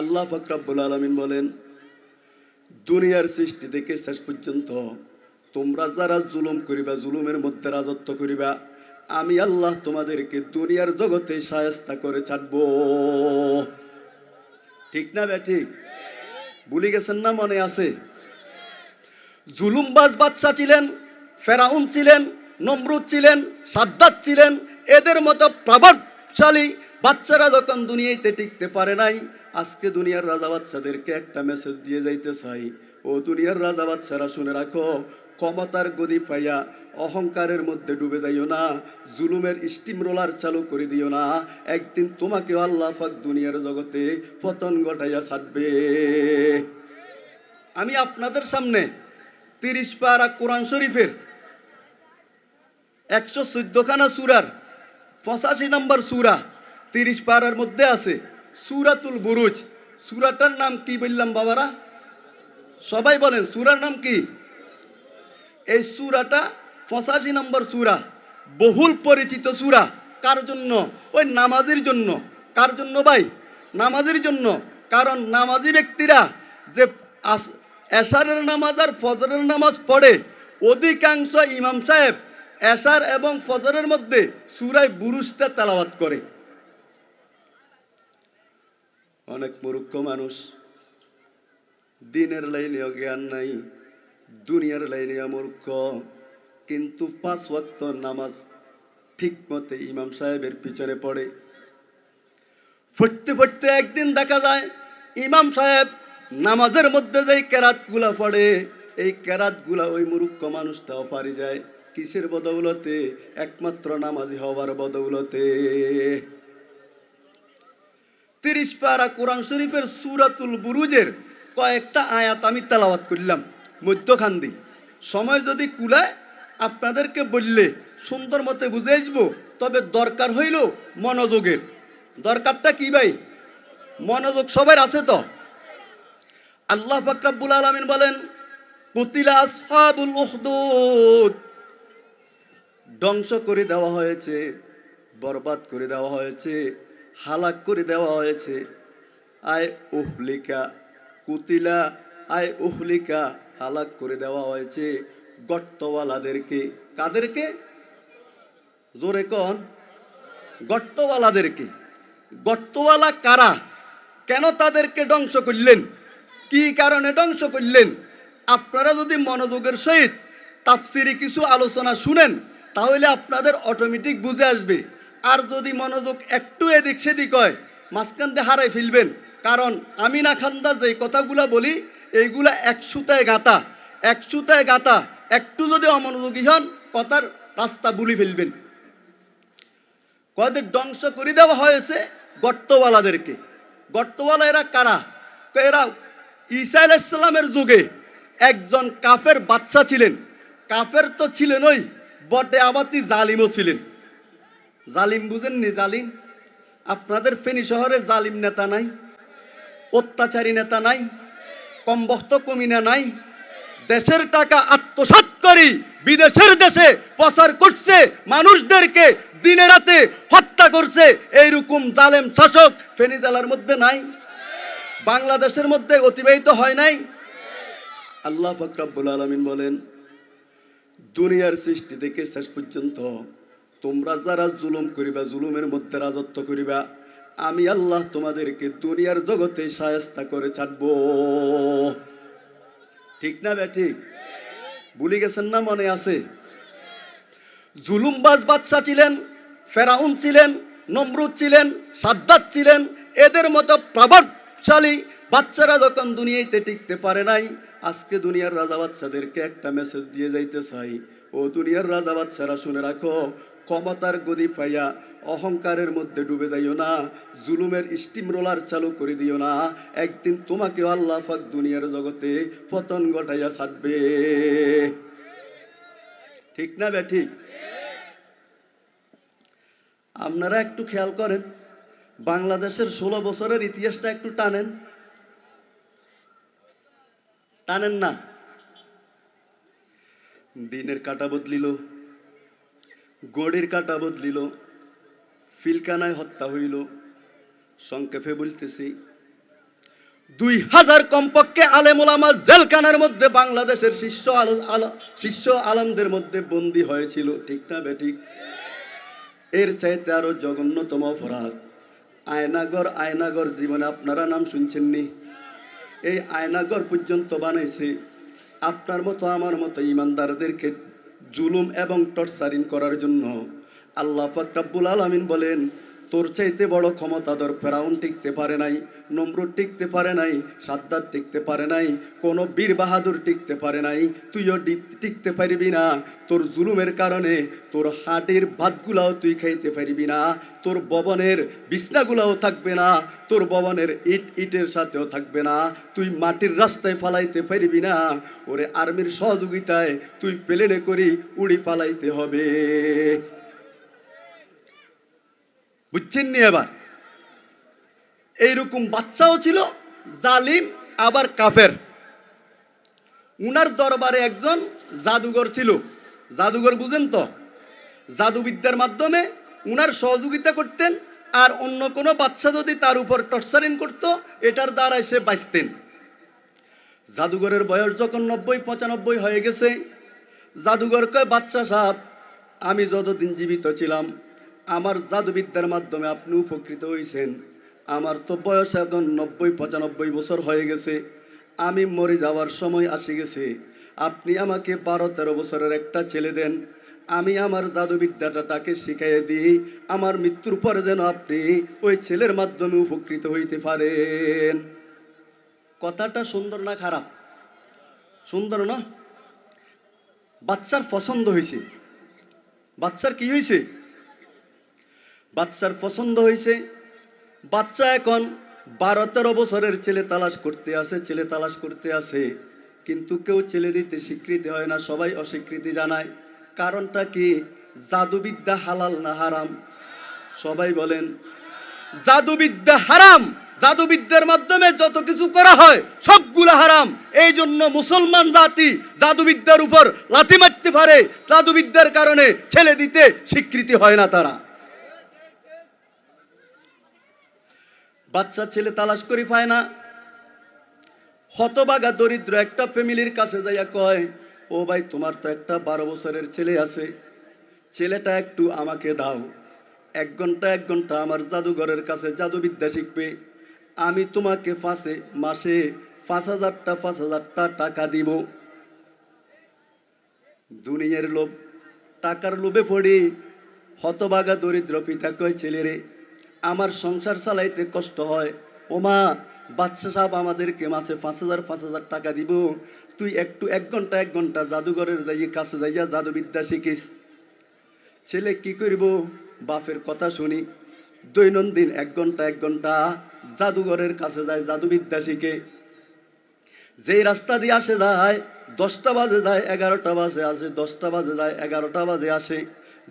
আল্লাহ ফকরাবুল আলমিন বলেন, দুনিয়ার সৃষ্টি থেকে শেষ পর্যন্ত তোমরা যারা জুলুম করিবা, জুলুমের মধ্যে রাজত্ব করিবা, আমি আল্লাহ তোমাদেরকে দুনিয়ার জগতে সায়স্তা করে ছাড়বো। ঠিক না ঠিক? ভুলে গেছেন না মনে আছে? জুলুমবাজ বাদশা ছিলেন, ফেরাউন ছিলেন, নমরুদ ছিলেন, সাদ্দাত ছিলেন, এদের মতো প্রভাবশালী বাচ্চারা যখন দুনিয়াতে টিকতে পারে নাই আজকে দুনিয়ার রাজা বাচ্চাদেরকে একটা মেসেজ দিয়ে যাইতে চাই। ও দুনিয়ার রাজা বাচ্চারা শুনে রাখো, ক্ষমতার গদি পাইয়া অহংকারের মধ্যে ডুবে যাইও না, জুলুমের স্টিম রোলার চালু করে দিও না। একদিন তোমাকে আল্লাহ পাক দুনিয়ার জগতে পতন ঘটাইয়া ছাড়বে। আমি আপনাদের সামনে তিরিশ পারা কোরআন শরীফের একশো চোদ্দখানা সুরার পঁচাশি নম্বর সুরা তিরিশ পারার মধ্যে আছে। সুরাতুল বুরুজ। সুরাটার নাম কি বললাম বাবারা? সবাই বলেন, সুরার নাম কি? এই সুরাটা পঁচাশি নম্বর সুরা। বহুল পরিচিত সুরা। কার জন্য? ওই নামাজের জন্য। কার জন্য ভাই? নামাজের জন্য। কারণ নামাজি ব্যক্তিরা যে এশারের নামাজ আর ফজরের নামাজ পড়ে, অধিকাংশ ইমাম সাহেব এশার এবং ফজরের মধ্যে সুরায় বুরুজটা তেলাওয়াত করে। অনেক মূর্খ মানুষ। দিনের লাইনেও জ্ঞান নাই, দুনিয়ার লাইনে মূর্খ। কিন্তু পাঁচ ওয়াক্ত নামাজ ঠিক মতে ইমাম সাহেবের পিছনে পড়ে। ফুটতে ফুটতে একদিন দেখা যায়, ইমাম সাহেব নামাজের মধ্যে যেই কেরাতগুলা পড়ে, এই কেরাতগুলা ওই মূর্খ মানুষটাও পারি যায়। কিসের বদৌলতে? একমাত্র নামাজি হওয়ার বদৌলতে। তিরিশ পারা কোরআন শরীফের সুরাতুল বুরুজের কয়েকটা আয়াত আমি তেলাওয়াত করলাম, মধ্যখান দি সময় যদি কুলায়, আপনাদেরকে বললে সুন্দর মতে বুঝে আসব, তবে দরকার হইল মনোযোগের। দরকারটা কি ভাই? মনোযোগ সবার আছে তো? আল্লাহ ফাকরাবুল আলমিন বলেন ধ্বংস করে দেওয়া হয়েছে, বরবাদ করে দেওয়া হয়েছে হালাক করে দেওয়া হয়েছে। আয় ওহলিকা কুতিলা, আয় ওহলিকা হালাক করে দেওয়া হয়েছে গর্তওয়ালাদেরকে। কাদেরকে? জোরে কন। গর্তওয়ালাদেরকে। গর্তওয়ালা কারা? কেন তাদেরকে ধ্বংস করলেন? কি কারণে ধ্বংস করলেন? আপনারা যদি মনোযোগের সহিত তাফসিরি কিছু আলোচনা শুনেন, তাহলে আপনাদের অটোমেটিক বুঝে আসবে। আর যদি মনোযোগ একটু এদিক সেদিক হয়, মাঝখান দিয়ে হারাই ফেলবেন। কারণ আমি না খান্দা যে কথাগুলা বলি, এইগুলা এক সুতায় গাতা এক সুতায় গাতা একটু যদি অমনোযোগী হন, কথার রাস্তা বুলি ফেলবেন। কদের ধ্বংস করে দেওয়া হয়েছে গর্তওয়ালাদেরকে। গর্তওয়ালা এরা কারা? এরা ঈসা আলাইসাল্লামের যুগে একজন কাফের বাচ্চা ছিলেন। কাফের তো ছিলেন ওই বটে আবাতি জালিমও ছিলেন। জালিম বুঝেননি জালিম? আপনাদের ফেনী শহরে জালিম নেতা নাই, অত্যাচারী নেতা নাই, কমবক্ত কমিনা নাই। দেশের টাকা আত্মসাৎ করি, বিদেশের দেশে প্রচার করছে, মানুষদেরকে দিনে রাতে হত্যা করছে, এইরকম জালেম শাসক ফেনী জেলার মধ্যে নাই, বাংলাদেশের মধ্যে অতিবাহিত হয় নাই। আল্লাহ ফকরাবুল আলমিন বলেন, দুনিয়ার সৃষ্টি থেকে শেষ পর্যন্ত তোমরা যারা জুলুম করিবা, জুলুমের মধ্যে রাজত্ব করিবা, আমি আল্লাহ তোমাদেরকে দুনিয়ার জগতে সায়স্তা করে ছাড়বো। ঠিক না বে, ঠিক? ভুলে গেছেন না মনে আছে? জুলুমবাজ বাদশা ছিলেন, ফেরাউন ছিলেন, নমরুদ ছিলেন, সাদ্দাত ছিলেন, এদের মতো প্রভাবশালী বাচ্চারা যখন দুনিয়াতে টিকতে পারে নাই, আজকে দুনিয়ার রাজা বাচ্চাদেরকে একটা মেসেজ দিয়ে যাইতে চাই। ও দুনিয়ার রাজা বাচ্চারা শুনে রাখো ক্ষমতার গদি পাইয়া অহংকারের মধ্যে ডুবে যাইও না, জুলুমের স্টিম রোলার চালু করে দিও না। একদিন তোমাকে আল্লাহ পাক দুনিয়ার জগতে পতন ঘটাইয়া ছাড়বে। ঠিক না বে, ঠিক? আপনারা একটু খেয়াল করেন, বাংলাদেশের ষোলো বছরের ইতিহাসটা একটু টানেন। টানেন না। দিনের কাটা বদলিল গড়ির কাটা বদলিল, ফিলকানায় হত্যা হইল, সংক্ষেপে বলতেছি। দুই হাজার কমপক্ষে আলেমুলামা জেলখানার মধ্যে বাংলাদেশের শিষ্য আলো শিষ্য আলমদের মধ্যে বন্দী হয়েছিল, ঠিক না বেঠিক এর চাইতে আরও জঘন্যতম অপরাধ। আয়নাগর আয়নাগর জীবনে আপনারা নাম শুনছেননি? এই আয়নাগর পর্যন্ত বানাইছে। আপনার মতো, আমার মতো ইমানদারদেরকে জুলুম এবং টর্চারিং করার জন্য আল্লাহ ফাকরাবুল আলমিন বলেন তোর চাইতে বড় ক্ষমতাধর ফেরাউন টিকতে পারে নাই, নমরুদ টিকতে পারে নাই সাদ্দার টিকতে পারে নাই, কোনো বীর বাহাদুর টিকতে পারে নাই, তুইও টিকতে পারবি না। তোর জুলুমের কারণে তোর হাটের ভাতগুলাও তুই খাইতে পারবি না। তোর ববনের বিছনাগুলাও থাকবে না। তোর ববনের ইট ইটের সাথেও থাকবে না। তুই মাটির রাস্তায় ফালাইতে পারবি না। ওরে আর্মির সহযোগিতায় তুই প্লেনে করি উড়ি পালাইতে হবে। বুঝছেন নি এবার? এইরকম বাচ্চাও ছিল, জালিম, আবার কাফের। উনার দরবারে একজন জাদুঘর ছিল। জাদুঘর বুঝেন তো? জাদুবিদ্যার মাধ্যমে উনার সহযোগিতা করতেন আর অন্য কোনো বাচ্চা যদি তার উপর টর্চারিং করতো, এটার দ্বারাই সে বাঁচতেন। জাদুঘরের বয়স যখন নব্বই, পঁচানব্বই হয়ে গেছে জাদুঘর কয় বাচ্চা সাহেব, আমি যতদিন জীবিত ছিলাম আমার জাদুবিদ্যার মাধ্যমে আপনি উপকৃত হয়েছেন আমার তো বয়স এখন নব্বই, পঁচানব্বই বছর হয়ে গেছে। আমি মরে যাওয়ার সময় আসে গেছে। আপনি আমাকে বারো, তেরো বছরের একটা ছেলে দেন। আমি আমার জাদুবিদ্যাটা তাকে শিখাইয়ে দিই, আমার মৃত্যুর পরে যেন আপনি ওই ছেলের মাধ্যমে উপকৃত হইতে পারেন। কথাটা সুন্দর না খারাপ? সুন্দর না? বাচ্চার পছন্দ হয়েছে বাচ্চার কি হয়েছে বাচ্চার পছন্দ হয়েছে। বাচ্চা এখন বারো তেরো বছরের ছেলে তালাশ করতে আসে, ছেলে তালাশ করতে আসে। কিন্তু কেউ ছেলে দিতে স্বীকৃতি হয় না, সবাই অস্বীকৃতি জানায়। কারণটা কি? জাদুবিদ্যা হালাল না হারাম? সবাই বলেন, জাদুবিদ্যা হারাম। জাদুবিদ্যার মাধ্যমে যত কিছু করা হয় সবগুলো হারাম। এই জন্য মুসলমান জাতি জাদুবিদ্যার উপর লাথি মারতে পারে। জাদুবিদ্যার কারণে ছেলে দিতে স্বীকৃতি হয় না তারা। বাচ্চা, ছেলে তালাশ করি পায় না। হতবাগা দরিদ্র একটা ফ্যামিলির কাছে যাইয়া কয়, ও ভাই, তোমার তো একটা বারো বছরের ছেলে আছে। ছেলেটা একটু আমাকে দাও। এক ঘণ্টা এক ঘণ্টা আমার জাদুঘরের কাছে জাদুবিদ্যা শিখবে। আমি তোমাকে পাশে মাসে পাঁচ হাজারটা পাঁচ হাজারটা টাকা দিব। দুনিয়ার লোভ, টাকার লোভে পড়ি। হতবাগা দরিদ্র পিতা কয়, ছেলেরে আমার সংসার চালাইতে কষ্ট হয়। ওমা বাচ্চা সাহেব আমাদেরকে মাসে পাঁচ হাজার পাঁচ হাজার টাকা দিব। তুই একটু এক ঘণ্টা এক ঘণ্টা জাদুঘরের যাইয়ে কাছে যাইয়া জাদুবিদ্যা শিখিস। ছেলে কি করব? বাপের কথা শুনি। দৈনন্দিন এক ঘণ্টা এক ঘণ্টা জাদুঘরের কাছে যায়, জাদুবিদ্যা শিখে। যেই রাস্তা দিয়ে আসে যায়, দশটা বাজে যায়, এগারোটা বাজে আসে, দশটা বাজে যায়, এগারোটা বাজে আসে।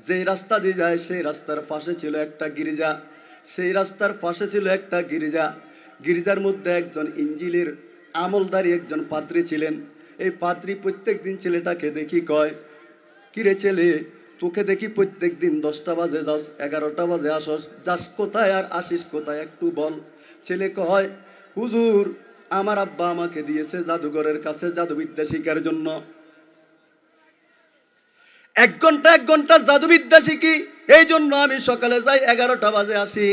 যেই রাস্তা দিয়ে যায়, সেই রাস্তার পাশে ছিল একটা গিরিজা। সেই রাস্তার পাশে ছিল একটা গির্জা। গির্জার মধ্যে একজন ইঞ্জিলের আমলদারি একজন পাত্রী ছিলেন। এই পাত্রী প্রত্যেক দিন ছেলেটাকে দেখি কয়, কিরে ছেলে, তোকে দেখি প্রত্যেক দিন দশটা বাজে যাস, এগারোটা বাজে আসস, যাস কোথায় আর আসিস কোথায় একটু বল। ছেলে কয়, হুজুর, আমার আব্বা আমাকে দিয়েছে জাদুঘরের কাছে জাদুবিদ্যা শিখার জন্য। এক ঘণ্টা এক ঘণ্টা জাদুবিদ্যা শিখি এই জন্য আমি সকালে যাই এগারোটা বাজে আসি।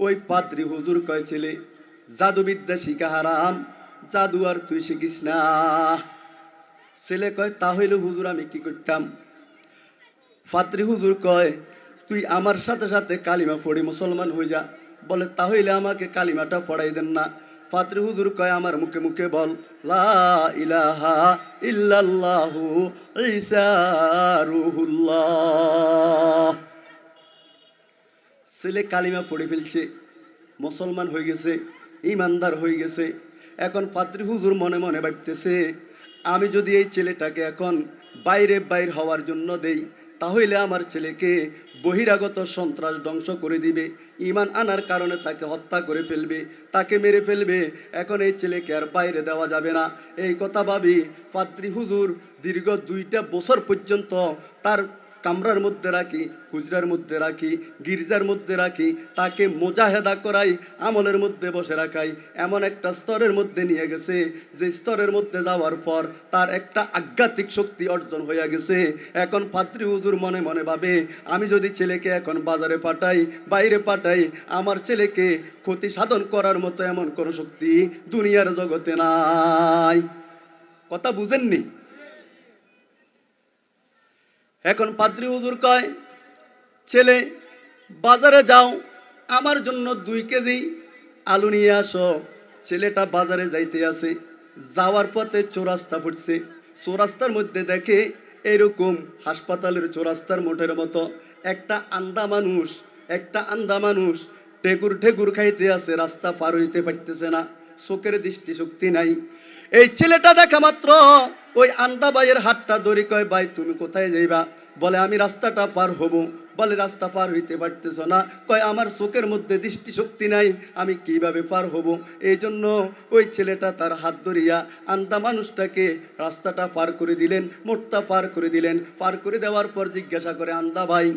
ওই পাত্রী হুজুর কয় ছেলে জাদুবিদ্যা শিখা হারাম, জাদু আর তুই শিখিস না। ছেলে কয় তাহলে হুজুর আমি কি করতাম? ফাত্রি হুজুর কয়, তুই আমার সাথে সাথে কালিমা পড়ি মুসলমান হয়ে যা বলে তাহলে আমাকে কালিমাটা পড়াই দেন না। ফাত্রি হুজুর কয় আমার মুখে মুখে বল, লা ইলাহা ইল্লাল্লাহু ঈসা ছেলে কালিমা পড়ে ফেলছে, মুসলমান হয়ে গেছে, ইমানদার হয়ে গেছে। এখন পাত্রী হুজুর মনে মনে ভাবতেছে, আমি যদি এই ছেলেটাকে এখন বাইরে বাইর হওয়ার জন্য দেই তাহলে আমার ছেলেকে বহিরাগত সন্ত্রাস ধ্বংস করে দিবে। ইমান আনার কারণে তাকে হত্যা করে ফেলবে, তাকে মেরে ফেলবে। এখন এই ছেলেকে আর বাইরে দেওয়া যাবে না। এই কথা ভাবি পাত্রী হুজুর দীর্ঘ দুইটা বছর পর্যন্ত তার কামরার মধ্যে রাখি হুজরার মধ্যে রাখি, গির্জার মধ্যে রাখি, তাকে মোজাহেদা করাই, আমলের মধ্যে বসে রাখাই। এমন একটা স্তরের মধ্যে নিয়ে গেছে, যে স্তরের মধ্যে যাওয়ার পর তার একটা আধ্যাত্মিক শক্তি অর্জন হয়ে গেছে। এখন পাত্রী হুজুর মনে মনে ভাবে, আমি যদি ছেলেকে এখন বাজারে পাঠাই, বাইরে পাঠাই, আমার ছেলেকে ক্ষতি সাধন করার মতো এমন কোনো শক্তি দুনিয়ার জগতে নাই। কথা বুঝেননি? এখন পাদ্রী হুজুর কয়, ছেলে, বাজারে যাও, আমার জন্য দুই কেজি আলু নিয়ে আসো। ছেলেটা বাজারে যাইতে আসে, যাওয়ার পথে চোরাস্তা ফুটছে। চোরাস্তার মধ্যে দেখে এরকম হাসপাতালের চোরাস্তার মোটের মতো। একটা আন্দা মানুষ, একটা আন্দা মানুষ ঠেকুর ঠেকুর খাইতে আছে রাস্তা পার হইতে পারতেছে না, চোখের দৃষ্টিশক্তি নাই। এই ছেলেটা দেখা মাত্র ওই আন্দা ভাইয়ের হাতটা দড়ি কয়, ভাই, তুমি কোথায় যাইবা? বলে, আমি রাস্তাটা পার হব। বলে, রাস্তা পার হইতে পারতেছ না। কয়, আমার চোখের মধ্যে দৃষ্টিশক্তি নাই, আমি কীভাবে পার হব? এই জন্য ওই ছেলেটা তার হাত ধরিয়া আন্দা মানুষটাকে রাস্তাটা পার করে দিলেন মোটটা পার করে দিলেন। পার করে দেওয়ার পর জিজ্ঞাসা করে আন্দা ভাই,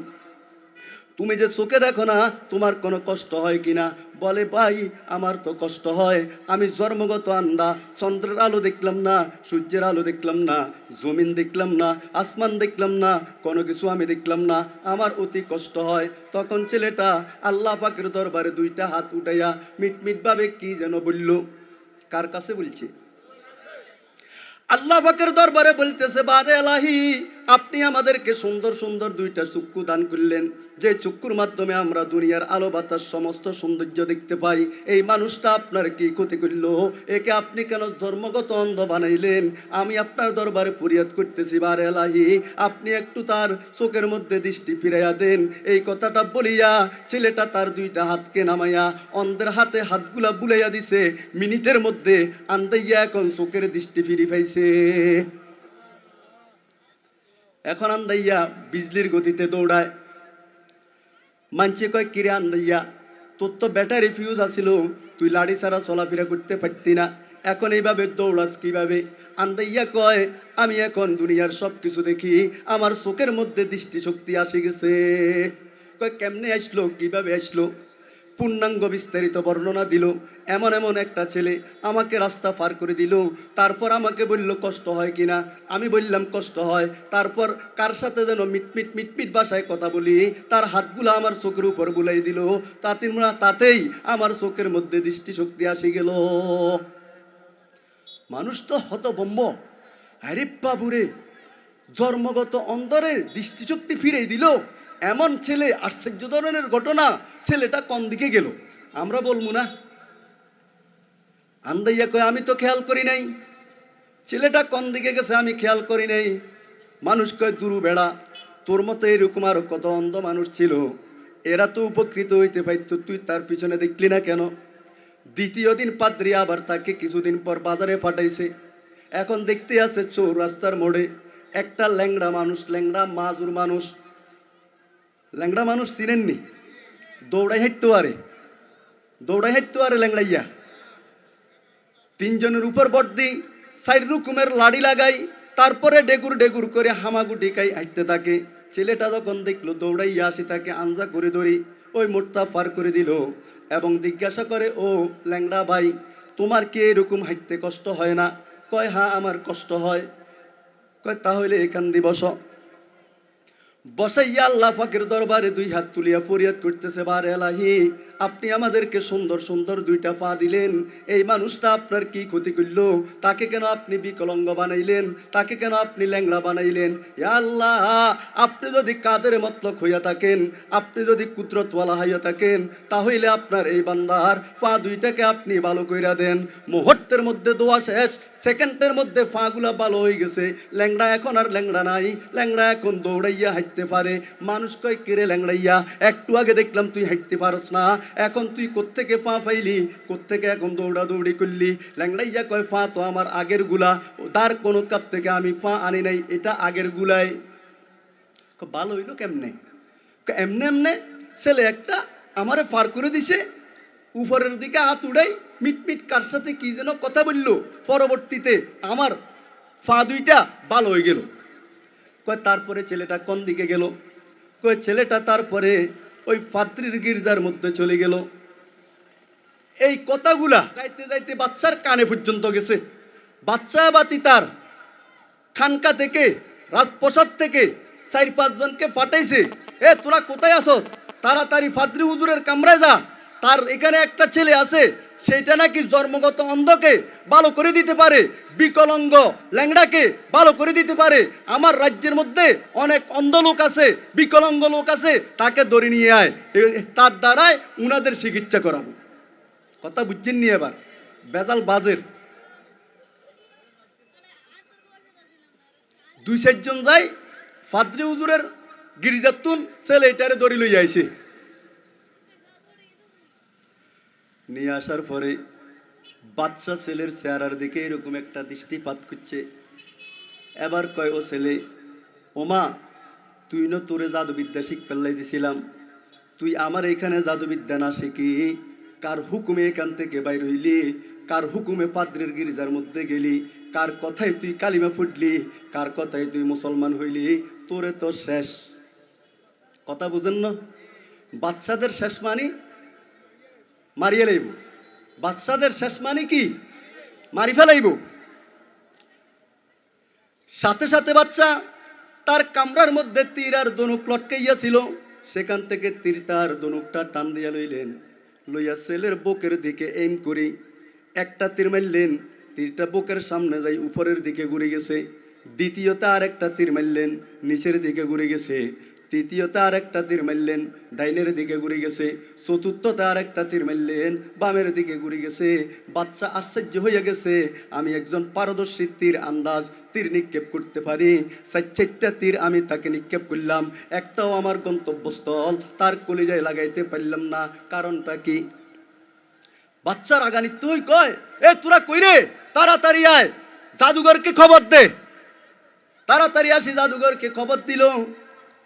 তুমি যে চোখে দেখো না, তোমার কোনো কষ্ট হয় কিনা? বলে, ভাই, আমার তো কষ্ট হয়। আমি জন্মগত আন্দা, চন্দ্রের আলো দেখলাম না, সূর্যের আলো দেখলাম না, জমিন দেখলাম না, আসমান দেখলাম না, কোনো কিছু আমি দেখলাম না। আমার অতি কষ্ট হয়। তখন ছেলেটা আল্লাহ পাকের দরবারে দুইটা হাত উঠাইয়া মিটমিটভাবে কি যেন বলল। কার কাছে বলছে? আল্লাহ পাকের দরবারে বলতেছে, বাদে আলাহি, আপনি আমাদেরকে সুন্দর সুন্দর দুইটা চক্ষু দান করলেন। যে চক্ষুর মাধ্যমে আমরা দুনিয়ার আলো বাতাস সমস্ত সৌন্দর্য দেখতে পাই, এই মানুষটা আপনার কি ক্ষতি করল? একে আপনি কেন জন্মগত অন্ধ বানাইলেন? আমি আপনার দরবারে ফরিয়াদ করতেছি, বারে এলাহি আপনি একটু তার চোখের মধ্যে দৃষ্টি ফিরাইয়া দেন। এই কথাটা বলিয়া ছেলেটা তার দুইটা হাতকে নামাইয়া অন্ধের হাতে হাতগুলা বুলাইয়া দিছে, মিনিটের মধ্যে আন্দাইয়া এখন চোখের দৃষ্টি ফিরি পাইছে। এখন আন্দাইয়া বিজলির গতিতে দৌড়ায়। মানছে কয়, কিরে আন্দাইয়া তোর তো ব্যাটারি রিফিউজ আসিল, তুই লাড়ি ছাড়া চলাফেরা করতে পারতি না। এখন এইভাবে দৌড়াস কীভাবে? আন্দাইয়া কয়, আমি এখন দুনিয়ার সব কিছু দেখি, আমার চোখের মধ্যে দৃষ্টিশক্তি আসে গেছে। কয়, কেমনে আসলো, কীভাবে আসলো? পূর্ণাঙ্গ বিস্তারিত বর্ণনা দিল। এমন এমন একটা ছেলে আমাকে রাস্তা পার করে দিল। তারপর আমাকে বলল, কষ্ট হয় কিনা আমি বললাম, কষ্ট হয়। তারপর কার সাথে যেন মিটমিট মিটমিট ভাষায় কথা বলি, তার হাতগুলো আমার চোখের উপর বুলাই দিল। তাতে তাতেই আমার চোখের মধ্যে দৃষ্টিশক্তি আসি গেল। মানুষ তো হতবম্ব আরে বাবুরে, জন্মগত অন্তরে দৃষ্টিশক্তি ফিরে দিল। এমন ছেলে আশ্চর্য ধরনের ঘটনা, ছেলেটা কোন দিকে গেল? আমরা বলব না। আন্দাইয়া কয়, আমি তো খেয়াল করি নাই। ছেলেটা কোন দিকে গেছে আমি খেয়াল করি নাই। মানুষ কয়, দুরু বেড়া, তোর মতো এরকম আরও কত অন্ধ মানুষ ছিল। এরা তো উপকৃত হইতে পারতো, তুই তার পিছনে দেখলি না কেন? দ্বিতীয় দিন পাদ্রি আবার তাকে কিছুদিন পর বাজারে পাঠাইছে। এখন দেখতে আছে চোর রাস্তার মোড়ে একটা ল্যাংড়া মানুষ, ল্যাংড়া মাজুর মানুষ। ল্যাংড়া মানুষ চিনেননি। দৌড়াই হাঁটতে আরে। দৌড়াই হাঁটতে পারে ল্যাংড়াইয়া তিনজনের উপর বর্দি সাইড রুকুমের লাড়ি লাগাই, তারপরে ডেগুর ডেগুর করে হামাগুটি খাই হাঁটতে থাকে। ছেলেটা যখন দেখল, দৌড়াইয়া আসি তাকে আঞ্জা করে ধরি, ওই মোটটা পার করে দিল এবং জিজ্ঞাসা করে, ও ল্যাংড়া ভাই, তোমার কি এরকম হাঁটতে কষ্ট হয় না? কয় হ্যাঁ আমার কষ্ট হয়। কয়, তাহলে এখান দিয়ে বসো। বসাইয়া আল্লাহ ফাকের দরবারে দুই হাত তুলিয়া ফরিয়াদ করতেছে বার এলাহি আপনি আমাদেরকে সুন্দর সুন্দর দুইটা পা দিলেন। এই মানুষটা আপনার কি ক্ষতি করল? তাকে কেন আপনি বিকলঙ্গ বানাইলেন? তাকে কেন আপনি ল্যাংড়া বানাইলেন? আল্লাহ, আপনি যদি কাদের মতলক হইয়া থাকেন, আপনি যদি কুদরতওয়ালা হইয়া থাকেন তাহলে আপনার এই বান্দার পা দুইটাকে আপনি ভালো কইরা দেন। মুহূর্তের মধ্যে দোয়া শেষ, সেকেন্ডের মধ্যে ফাগুলা ভালো হয়ে গেছে। ল্যাংড়া এখন আর ল্যাংড়া নাই। ল্যাংড়া এখন দৌড়াইয়া হাঁটতে পারে। মানুষ কয় কেড়ে ল্যাংড়াইয়া, একটু আগে দেখলাম তুই হাঁটতে পারস না। এখন তুই কোত্থেকে পা পাইলি কোত্থেকে এখন দৌড়া দৌড়ি করলি? ল্যাংড়াইয়া কয়, পা তো আমার আগেরগুলা। তার কোনো কাপ থেকে আমি পা আনি নাই, এটা আগের গুলাই। ভালো হইল কেমনে? এমনে এমনে ছেলে একটা আমারে পার করে দিছে, উপরের দিকে হাত উড়াই মিটমিট কার সাথে কি যেন কথা বলল পরবর্তীতে আমার পা দুইটা ভালো হয়ে গেল। কয়, তারপরে ছেলেটা কোন দিকে গেল? কয়, ছেলেটা তারপরে ওই পাত্রীর গির্জার মধ্যে চলে গেল। এই কথাগুলা যাইতে যাইতে বাচ্চার কানে পর্যন্ত গেছে। বাচ্চা বাতি তার খানকা থেকে, রাজপ্রসাদ থেকে চার পাঁচজনকে পাঠাইছে। এ, তোরা কোথায় আসস তাড়াতাড়ি ফাদ্রি হুজুরের কামরায় যা। তার এখানে একটা ছেলে আছে সেইটা নাকি জন্মগত অন্ধকে ভালো করে দিতে পারে? বিকলঙ্গ ল্যাংড়াকে ভালো করে দিতে পারে? আমার রাজ্যের মধ্যে অনেক অন্ধ লোক আছে, বিকলঙ্গ লোক আছে, তাকে ধরে নিয়ে আয়। তার দ্বারাই উনাদের চিকিৎসা করাবো। কথা বুঝছেন নি এবার? বেজাল বাজের। দুই চারজন যাই ফাদ্রি উজুরের গিরিজাতুন ছেলে এটারে দড়ি লই আইছে। নিয়ে আসার পরে বাচ্চা ছেলের চেহারার দিকে এরকম একটা দৃষ্টিপাত করছে। এবার কয়, ও ছেলে ওমা তুই না তোরে জাদুবিদ্যা শিখ পেল্লাই দিছিলাম। তুই আমার এখানে জাদুবিদ্যা না শিখি। কার হুকুমে এখান থেকে বাইর হইলি? কার হুকুমে পাদ্রের গির্জার মধ্যে গেলি? কার কথায় তুই কালিমা ফুটলি? কার কথায় তুই মুসলমান হইলি? তোরে তো শেষ। কথা বুঝেন না? বাচ্চাদের শেষ মানি মারিয়ে লাইব। বাচ্চাদের শেষ মানে কি? মারি ফেলাইব। সাথে সাথে বাচ্চা তার কামরার মধ্যে তীর আর দনুক লটকাইয়া ছিল সেখান থেকে তীর তার দনুকটা টান দিয়া লইলেন। লইয়া ছেলের বুকের দিকে এম করি। একটা তীর মারলেন। তীরটা বুকের সামনে যাই উপরের দিকে ঘুরে গেছে। দ্বিতীয়তে আর একটা তীর মারলেন। নিচের দিকে ঘুরে গেছে। তৃতীয়তে আর একটা তীর মারলেন, ডাইনের দিকে ঘুরে গেছে। চতুর্থতে আর একটা তীর মারলেন, বামের দিকে ঘুরে গেছে। বাচ্চা আশ্চর্য হয়ে গেছে। আমি একজন পারদর্শী তীর আন্দাজ, তীর নিক্ষেপ করতে পারি। চার চারটা তীর আমি তাকে নিক্ষেপ করলাম। একটাও আমার গন্তব্যস্থল তার কলিজায় লাগাইতে পারলাম না। কারণটা কি? বাচ্চার আগানি তুই কয়? এ, তোরা কই রে? তাড়াতাড়ি আয়। জাদুঘরকে খবর দে। তাড়াতাড়ি আসি, জাদুঘরকে খবর দিল।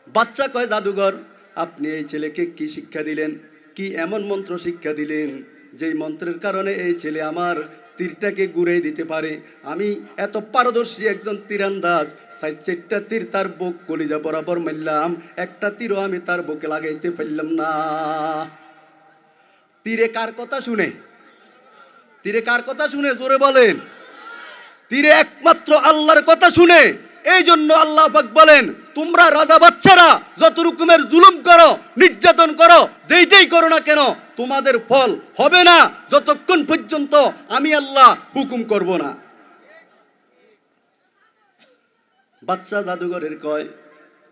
বাচ্চা কয় জাদুঘর? আপনি এই ছেলেকে কি শিক্ষা দিলেন? কি এমন মন্ত্র শিক্ষা দিলেন? যেই মন্ত্রের কারণে এই ছেলে আমার তীরটাকে ঘুরে দিতে পারে। আমি এত পারদর্শী একজন তীরান্দাজ, সাইড চারটা তীর তার বুক কলিজা বরাবর মারলাম। একটা তীরও আমি তার বুকে লাগাইতে পারলাম না। তীরে কার কথা শুনে? তীরে কার কথা শুনে? জোরে বলেন। তীরে একমাত্র আল্লাহর কথা শুনে। এই জন্য আল্লাহ বলেন, তোমরা রাজা বাচ্চারা, যত রকমের জুলুম করো, নির্যাতন করো, যেইটাই করো না কেন, তোমাদের ফল হবে না। যতক্ষণ পর্যন্ত আমি আল্লাহ হুকুম করব না। বাচ্চা জাদুঘরের কয়,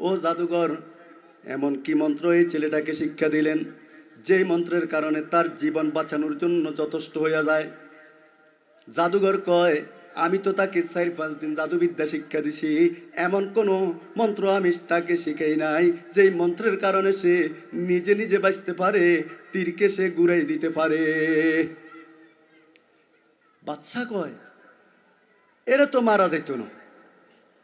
ও জাদুঘর, এমন কি মন্ত্র এই ছেলেটাকে শিক্ষা দিলেন, যেই মন্ত্রের কারণে তার জীবন বাঁচানোর জন্য যথেষ্ট হইয়া যায়? জাদুঘর কয় আমি তো তাকে চার পাঁচ দিন জাদুবিদ্যা শিক্ষা দিছি। এমন কোনো মন্ত্র আমি তাকে শিখাই নাই, যেই মন্ত্রের কারণে সে নিজে নিজে বাঁচতে পারে, তীরকে সে ঘুরাই দিতে পারে। বাচ্চা কয়? এরা তো মারা যেত না।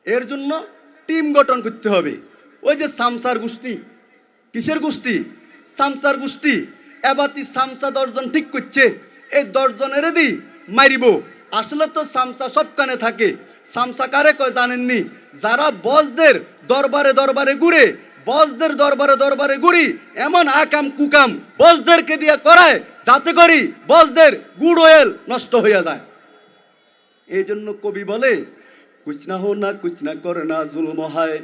এর জন্য টিম গঠন করতে হবে। ওই যে সামসার গোষ্ঠী, কিসের গোষ্ঠী? সামসার গোষ্ঠী। এবাতি সামসা দশজন ঠিক করছে, এই দশজনের দি মারিব। আসলে তো সামসা সবখানে থাকে। সামসা কারে কয় জানেননি? যারা বসদের দরবারে দরবারে ঘুরে বসদের দরবারে দরবারে ঘুরি, এমন আকাম কুকাম বসদেরকে দিয়ে করায়, যাতে করি বসদের গুড় ওয়েল নষ্ট হইয়া যায়। এই জন্য কবি বলে কুচনা হো না কুচনা করে না জুলম হায়।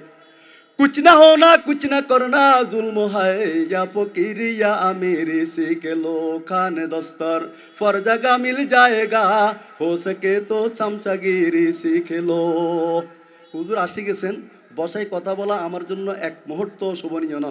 कुछ ना होना कुछ ना करना जुल्म है या फकीर या अमीर सीख लो खान दस्तर फर जगह मिल जाएगा हो सके तो समसागिरी सीख लो হুজুর আসি গেছেন বসাই কথা বলা আমার জন্য এক মুহূর্ত শোভনীয় না